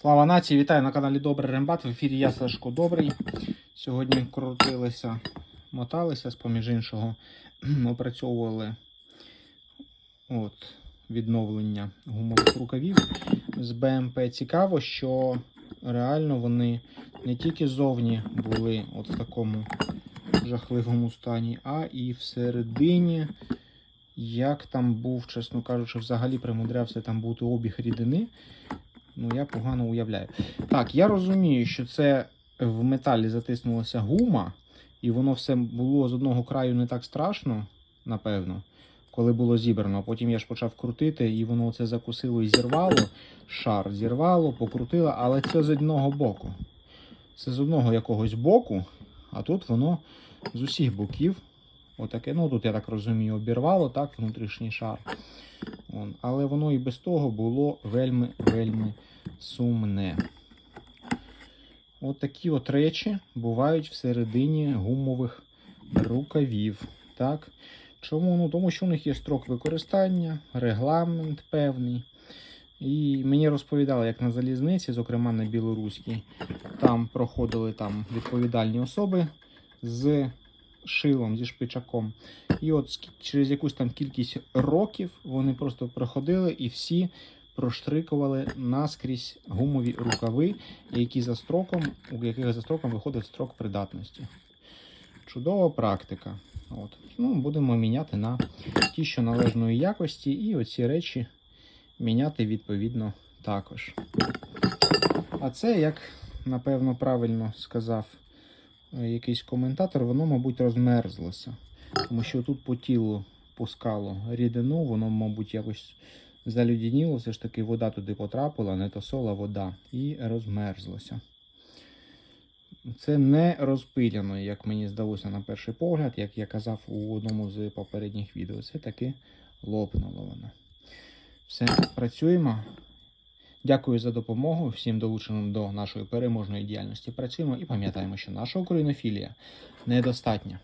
Слава нації! Вітаю на каналі Добрий Рембат. В ефірі я Сашко Добрий. Сьогодні крутилися, моталися, з поміж іншого, опрацьовували от, відновлення гумових рукавів з БМП. Цікаво, що реально вони не тільки зовні були от в такому жахливому стані, а і всередині. Як там був, чесно кажучи, взагалі примудрявся там бути обіг рідини. Ну, я погано уявляю. Так, я розумію, що це в металі затиснулася гума, і воно все було з одного краю не так страшно, напевно, коли було зібрано. Потім я ж почав крутити, і воно це закусило і зірвало. Шар зірвало, покрутило, але це з одного боку. Це з одного якогось боку, а тут воно з усіх боків. Отаке, ну тут, я так розумію, обірвало так, внутрішній шар. Вон. Але воно і без того було вельми-вельми сумне. От такі от речі бувають всередині гумових рукавів. Так? Чому? Ну, тому що у них є строк використання, регламент певний. І мені розповідали, як на залізниці, зокрема на білоруській, там проходили там відповідальні особи з шилом, зі шпичаком. І от через якусь там кількість років вони просто проходили і всі проштрикували наскрізь гумові рукави, які за строком, у яких за строком виходить строк придатності. Чудова практика. От. Ну, будемо міняти на ті, що належної якості, і оці речі міняти відповідно також. А це, як напевно правильно сказав якийсь коментатор, воно, мабуть, розмерзлося. Тому що тут по тілу пускало рідину, воно, мабуть, якось залюдяніло, все ж таки вода туди потрапила, не то сола вода, і розмерзлося. Це не розпиляно, як мені здалося на перший погляд, як я казав у одному з попередніх відео. Це таки лопнуло воно. Все, працюємо. Дякую за допомогу всім долученим до нашої переможної діяльності. Працюємо і пам'ятаємо, що наша українофілія недостатня.